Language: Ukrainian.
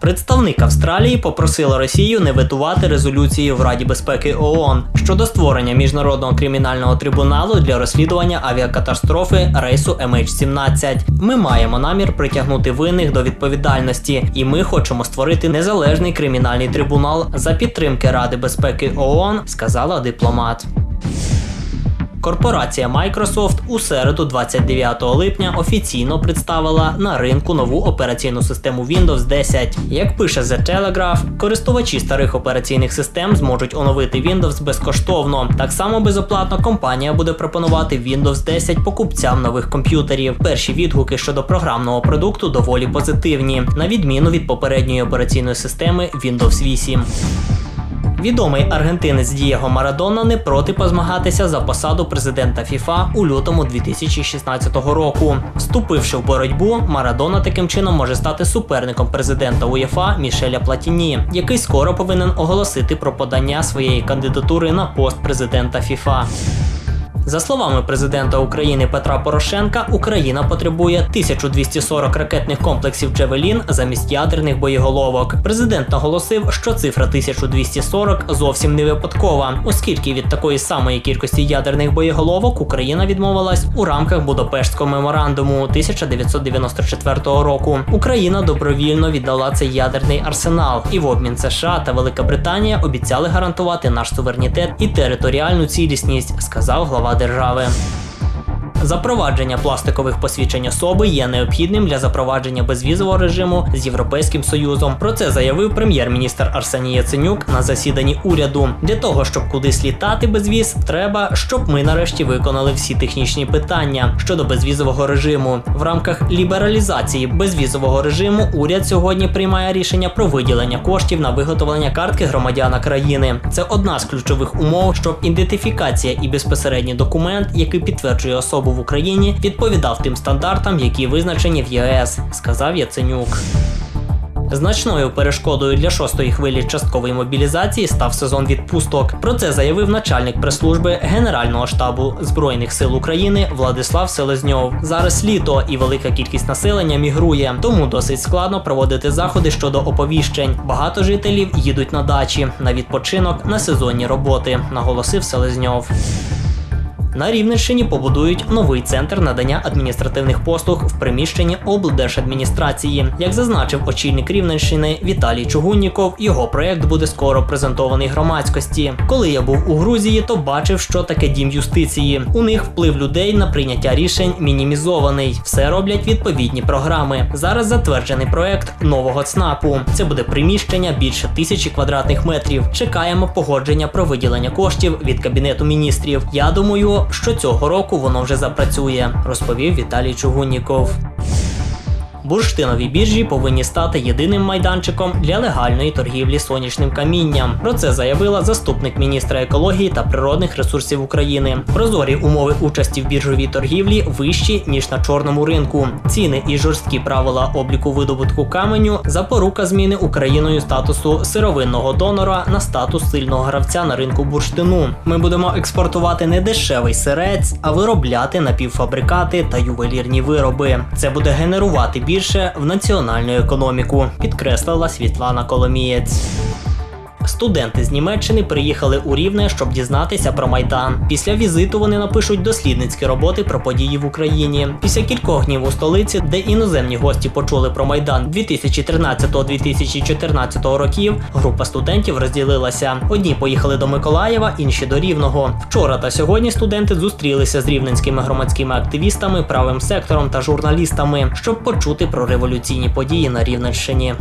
Представник Австралії попросив Росію не ветувати резолюції в Раді безпеки ООН щодо створення міжнародного кримінального трибуналу для розслідування авіакатастрофи рейсу MH17. Ми маємо намір притягнути винних до відповідальності, і ми хочемо створити незалежний кримінальний трибунал за підтримки Ради безпеки ООН, сказала дипломат. Корпорація Microsoft у середу, 29 липня, офіційно представила на ринку нову операційну систему Windows 10. Як пише The Telegraph, користувачі старих операційних систем зможуть оновити Windows безкоштовно. Так само безоплатно компанія буде пропонувати Windows 10 покупцям нових комп'ютерів. Перші відгуки щодо програмного продукту доволі позитивні, на відміну від попередньої операційної системи Windows 8. Відомий аргентинець Дієго Марадона не проти позмагатися за посаду президента ФІФА у лютому 2016 року. Вступивши в боротьбу, Марадона таким чином може стати суперником президента УЄФА Мішеля Платіні, який скоро повинен оголосити про подання своєї кандидатури на пост президента ФІФА. За словами президента України Петра Порошенка, Україна потребує 1240 ракетних комплексів Джевелін замість ядерних боєголовок. Президент наголосив, що цифра 1240 зовсім не випадкова, оскільки від такої самої кількості ядерних боєголовок Україна відмовилась у рамках Будапештського меморандуму 1994 року. Україна добровільно віддала цей ядерний арсенал, і в обмін США та Велика Британія обіцяли гарантувати наш суверенітет і територіальну цілісність, сказав глава держави. Запровадження пластикових посвідчень особи є необхідним для запровадження безвізового режиму з Європейським Союзом. Про це заявив прем'єр-міністр Арсеній Яценюк на засіданні уряду. Для того щоб кудись літати без віз, треба, щоб ми нарешті виконали всі технічні питання щодо безвізового режиму. В рамках лібералізації безвізового режиму уряд сьогодні приймає рішення про виділення коштів на виготовлення картки громадяна країни. Це одна з ключових умов, щоб ідентифікація і безпосередній документ, який підтверджує особу в Україні, відповідав тим стандартам, які визначені в ЄС, сказав Яценюк. Значною перешкодою для шостої хвилі часткової мобілізації став сезон відпусток. Про це заявив начальник прес-служби Генерального штабу Збройних сил України Владислав Селезньов. Зараз літо і велика кількість населення мігрує, тому досить складно проводити заходи щодо оповіщень. Багато жителів їдуть на дачі на відпочинок на сезонні роботи, наголосив Селезньов. На Рівненщині побудують новий центр надання адміністративних послуг в приміщенні облдержадміністрації. Як зазначив очільник Рівненщини Віталій Чугунніков, його проект буде скоро презентований громадськості. Коли я був у Грузії, то бачив, що таке дім юстиції. У них вплив людей на прийняття рішень мінімізований. Все роблять відповідні програми. Зараз затверджений проект нового ЦНАПу. Це буде приміщення більше тисячі квадратних метрів. Чекаємо погодження про виділення коштів від кабінету міністрів. Я думаю, що цього року воно вже запрацює, розповів Віталій Чугунніков. Бурштинові біржі повинні стати єдиним майданчиком для легальної торгівлі сонячним камінням. Про це заявила заступник міністра екології та природних ресурсів України. Прозорі умови участі в біржовій торгівлі вищі ніж на чорному ринку. Ціни і жорсткі правила обліку видобутку каменю запорука зміни Україною статусу сировинного донора на статус сильного гравця на ринку бурштину. Ми будемо експортувати не дешевий сирець, а виробляти напівфабрикати та ювелірні вироби. Це буде генерувати більше в національну економіку, підкреслила Світлана Коломієць. Студенти з Німеччини приїхали у Рівне, щоб дізнатися про майдан. Після візиту вони напишуть дослідницькі роботи про події в Україні. Після кількох днів у столиці, де іноземні гості почули про майдан 2013-2014 років. Група студентів розділилася. Одні поїхали до Миколаєва, інші до Рівного. Вчора та сьогодні студенти зустрілися з рівненськими громадськими активістами, правим сектором та журналістами, щоб почути про революційні події на Рівненщині.